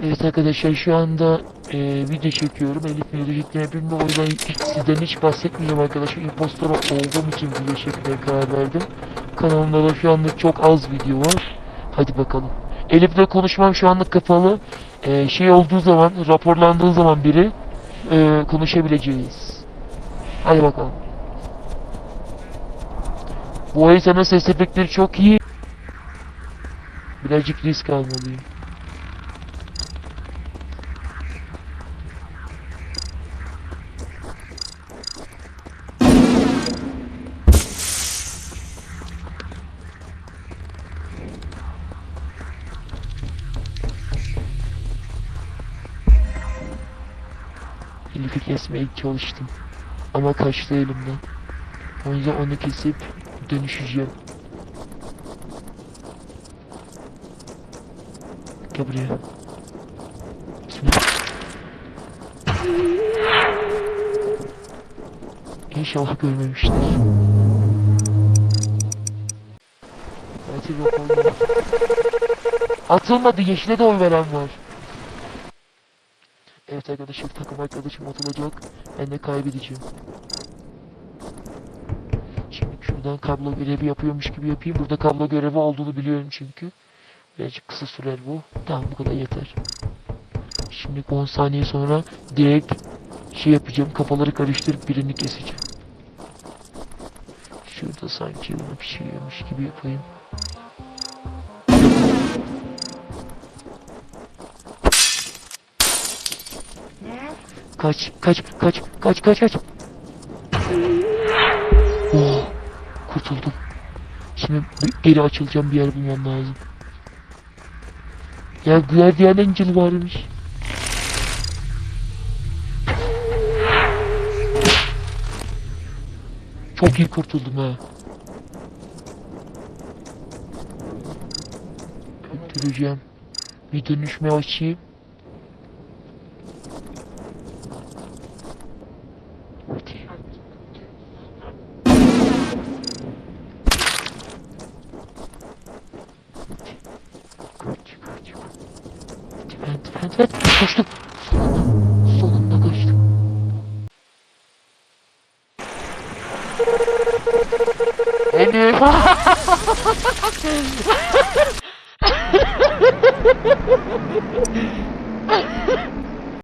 Evet arkadaşlar şu anda e, video çekiyorum. Elif video bilmiyorum. O yüzden sizden hiç bahsetmeyeceğim arkadaşlar. Impostor olduğum için video çekmeye karar verdim. Kanalımda da şu anda çok az video var. Hadi bakalım. Elif'le konuşmam şu anlık kapalı. E, şey olduğu zaman, raporlandığı zaman biri e, konuşabileceğiz. Hadi bakalım. Bu haritanın ses efektleri çok iyi. Birazcık risk almalıyım. Elif'i kesmeye çalıştım. Ama kaçtı elimden. O yüzden onu kesip dönüşeceğim. Gel buraya. İnşallah görmemiştir. Oldu. Atılmadı yeşile de oy veren var. Evet arkadaşlar takım arkadaşım atılacak. Ben de kaybedeceğim. Şimdi şuradan kablo görevi yapıyormuş gibi yapayım. Burada kablo görevi olduğunu biliyorum çünkü. Birazcık kısa sürer bu. Tamam bu kadar yeter. Şimdi 10 saniye sonra direkt şey yapacağım. Kafaları karıştırıp birini keseceğim. Şurada sanki bunu pişiriyormuş gibi yapayım. Kaç, kaç, kaç, kaç, kaç, kaç. Oh, kurtuldum. Şimdi geri açılacağım bir yer bulmam lazım. Ya Guardian Angel varmış. Çok iyi kurtuldum ha. Öldüreceğim. Bir dönüşme açayım. Hadi. Kaç, kaç. Vent, vent. Kaçtım. Sonunda, kaçtım. Elif.